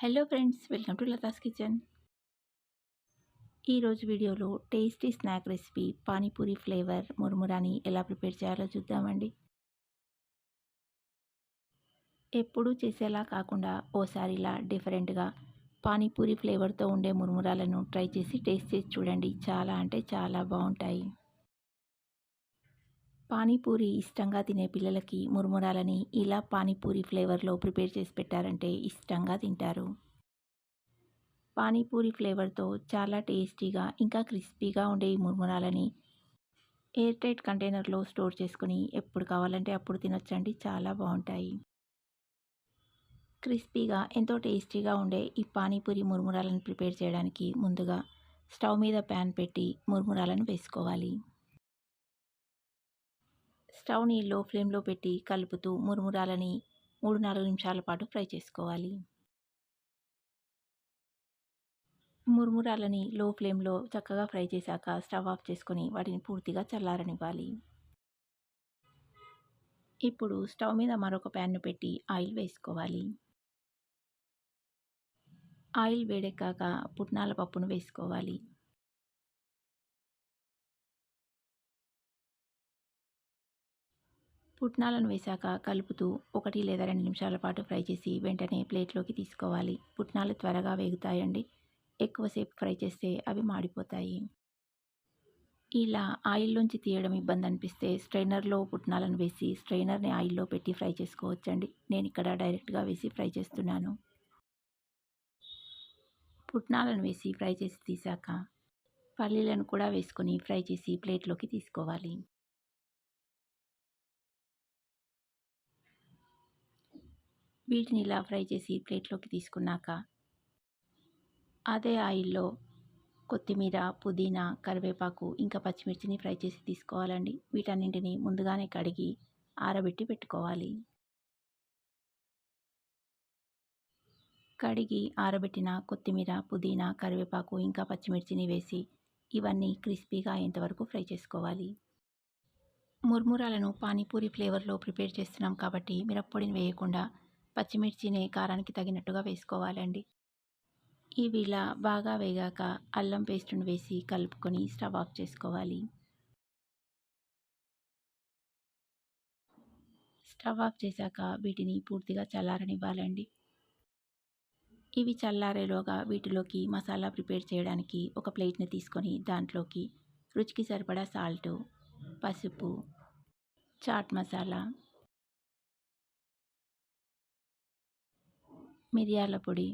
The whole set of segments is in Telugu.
Hello friends welcome to Latha's kitchen ఈరోజు వీడియోలో tasty snack recipe panipuri flavour మురుమురాని ఎలా ప్రిపేర్ చేయాలో చూద్దామండి. ఎప్పుడూ చేసేలా కాకుండా ఓసారి ఇలా డిఫరెంట్గా పానీపూరి ఫ్లేవర్తో ఉండే మురుమురాలను ట్రై చేసి టేస్ట్ చేసి చూడండి. చాలా అంటే చాలా బాగుంటాయి. పానీపూరి ఇష్టంగా తినే పిల్లలకి మురుమురాలని ఇలా పానీపూరి ఫ్లేవర్లో ప్రిపేర్ చేసి పెట్టారంటే ఇష్టంగా తింటారు. పానీపూరి ఫ్లేవర్తో చాలా టేస్టీగా ఇంకా క్రిస్పీగా ఉండే ఈ మురుమురాలని ఎయిర్ టైట్ కంటైనర్లో స్టోర్ చేసుకుని ఎప్పుడు కావాలంటే అప్పుడు తినొచ్చండి చాలా బాగుంటాయి. క్రిస్పీగా ఎంతో టేస్టీగా ఉండే ఈ పానీపూరి మురుమురాలను ప్రిపేర్ చేయడానికి ముందుగా స్టవ్ మీద ప్యాన్ పెట్టి మురుమురాలను వేసుకోవాలి. స్టవ్ని లో ఫ్లేమ్లో పెట్టి కలుపుతూ మురుమురాలని మూడు నాలుగు నిమిషాల పాటు ఫ్రై చేసుకోవాలి. మురుమురాలని లో ఫ్లేమ్లో చక్కగా ఫ్రై చేశాక స్టవ్ ఆఫ్ చేసుకొని వాటిని పూర్తిగా చల్లారనివ్వాలి. ఇప్పుడు స్టవ్ మీద మరొక ప్యాన్ను పెట్టి ఆయిల్ వేసుకోవాలి. ఆయిల్ వేడెక్కాక పుట్నాల పప్పును వేసుకోవాలి. పుట్నాలను వేశాక కలుపుతూ ఒకటి లేదా రెండు నిమిషాల పాటు ఫ్రై చేసి వెంటనే ప్లేట్లోకి తీసుకోవాలి. పుట్నాలు త్వరగా వేగుతాయండి. ఎక్కువసేపు ఫ్రై చేస్తే అవి మాడిపోతాయి. ఇలా ఆయిల్లోంచి తీయడం ఇబ్బంది అనిపిస్తే స్ట్రైనర్లో పుట్నాలను వేసి స్ట్రైనర్ని ఆయిల్లో పెట్టి ఫ్రై చేసుకోవచ్చండి. నేను ఇక్కడ డైరెక్ట్గా వేసి ఫ్రై చేస్తున్నాను. పుట్నాలను వేసి ఫ్రై చేసి తీసాక పల్లీలను కూడా వేసుకొని ఫ్రై చేసి ప్లేట్లోకి తీసుకోవాలి. వీటిని ఇలా ఫ్రై చేసి ప్లేట్లోకి తీసుకున్నాక అదే ఆయిల్లో కొత్తిమీర పుదీనా కరివేపాకు ఇంకా పచ్చిమిర్చిని ఫ్రై చేసి తీసుకోవాలండి. వీటన్నింటిని ముందుగానే కడిగి ఆరబెట్టి పెట్టుకోవాలి. కడిగి ఆరబెట్టిన కొత్తిమీర పుదీనా కరివేపాకు ఇంకా పచ్చిమిర్చిని వేసి ఇవన్నీ క్రిస్పీగా అయ్యేంతవరకు ఫ్రై చేసుకోవాలి. ముర్మురాలను పానీపూరి ఫ్లేవర్లో ప్రిపేర్ చేస్తున్నాం కాబట్టి మిరప్పొడిని వేయకుండా పచ్చిమిర్చిని కారానికి తగినట్టుగా వేసుకోవాలండి. ఇవి ఇలా బాగా వేగాక అల్లం పేస్టును వేసి కలుపుకొని స్టవ్ ఆఫ్ చేసుకోవాలి. స్టవ్ ఆఫ్ చేశాక వీటిని పూర్తిగా చల్లారనివ్వాలండి. ఇవి చల్లారేలోగా వీటిలోకి మసాలా ప్రిపేర్ చేయడానికి ఒక ప్లేట్ని తీసుకొని దాంట్లోకి రుచికి సరిపడా సాల్టు పసుపు చాట్ మసాలా మిరియాల పొడి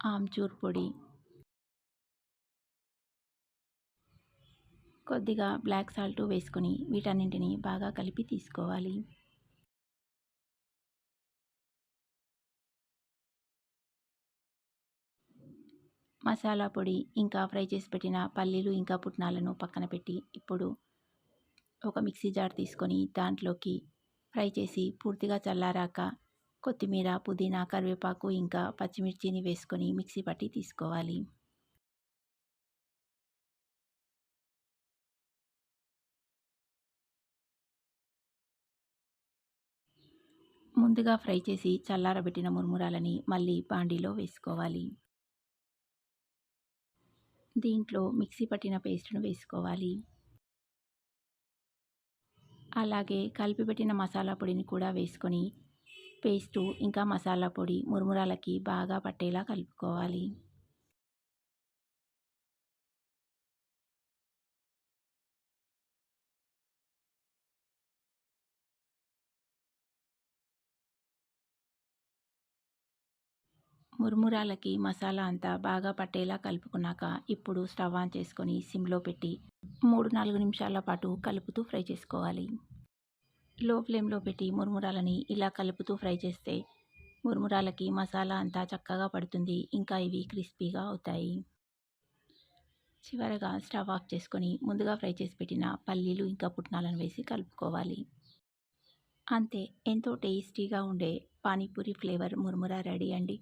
ఆమ్చూర్ పొడి కొద్దిగా బ్లాక్ సాల్ట్ వేసుకొని వీటన్నింటిని బాగా కలిపి తీసుకోవాలి. మసాలా పొడి ఇంకా ఫ్రై చేసి పెట్టిన పల్లీలు ఇంకా పుట్నాలను పక్కన పెట్టి ఇప్పుడు ఒక మిక్సీ జార్ తీసుకొని దాంట్లోకి ఫ్రై చేసి పూర్తిగా చల్లారాక కొత్తిమీర పుదీనా కరివేపాకు ఇంకా పచ్చిమిర్చిని వేసుకొని మిక్సీ పట్టి తీసుకోవాలి. ముందుగా ఫ్రై చేసి చల్లారబెట్టిన మురుమురాలని మళ్ళీ బాండీలో వేసుకోవాలి. దీంట్లో మిక్సీ పట్టిన పేస్ట్ను వేసుకోవాలి. అలాగే కలిపి పెట్టిన మసాలా పొడిని కూడా వేసుకొని పేస్టు ఇంకా మసాలా పొడి మురుమురాలకి బాగా పట్టేలా కలుపుకోవాలి. మురుమురాలకి మసాలా అంతా బాగా పట్టేలా కలుపుకున్నాక ఇప్పుడు స్టవ్ ఆన్ చేసుకొని సిమ్లో పెట్టి మూడు నాలుగు నిమిషాల పాటు కలుపుతూ ఫ్రై చేసుకోవాలి. లో ఫ్లేమ్లో పెట్టి మురుమురాలని ఇలా కలుపుతూ ఫ్రై చేస్తే మురుమురాలకి మసాలా అంతా చక్కగా పడుతుంది. ఇంకా ఇవి క్రిస్పీగా అవుతాయి. చివరగా స్టవ్ ఆఫ్ చేసుకొని ముందుగా ఫ్రై చేసి పెట్టిన పల్లీలు ఇంకా పుట్నాలను వేసి కలుపుకోవాలి. అంతే ఎంతో టేస్టీగా ఉండే పానీపూరి ఫ్లేవర్ మురుమురా రెడీ అండి.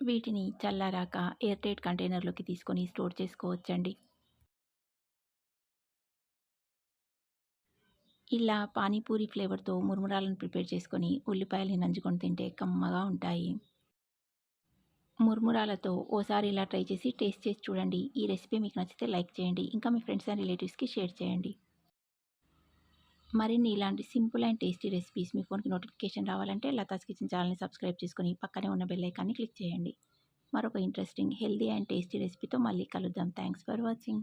వీటిని చల్లారాక ఎయిర్టైట్ కంటైనర్లోకి తీసుకొని స్టోర్ చేసుకోవచ్చండి. ఇలా పానీపూరి ఫ్లేవర్తో మురుమురాలను ప్రిపేర్ చేసుకొని ఉల్లిపాయలని నంచుకొని తింటే కమ్మగా ఉంటాయి. మురుమురాలతో ఓసారి ఇలా ట్రై చేసి టేస్ట్ చేసి చూడండి. ఈ రెసిపీ మీకు నచ్చితే లైక్ చేయండి. ఇంకా మీ ఫ్రెండ్స్ అండ్ రిలేటివ్స్కి షేర్ చేయండి. మరిన్ని ఇలాంటి సింపుల్ అండ్ టేస్టీ రెసిపీస్ మీ ఫోన్కి నోటిఫికేషన్ రావాలంటే లతాస్ కిచెన్ ఛానల్ని సబ్స్క్రైబ్ చేసుకొని పక్కనే ఉన్న బెల్ ఐకాన్ని క్లిక్ చేయండి. మరొక ఇంట్రెస్టింగ్ హెల్దీ అండ్ టేస్టీ రెసిపీతో మళ్ళీ కలుద్దాం. Thanks for watching.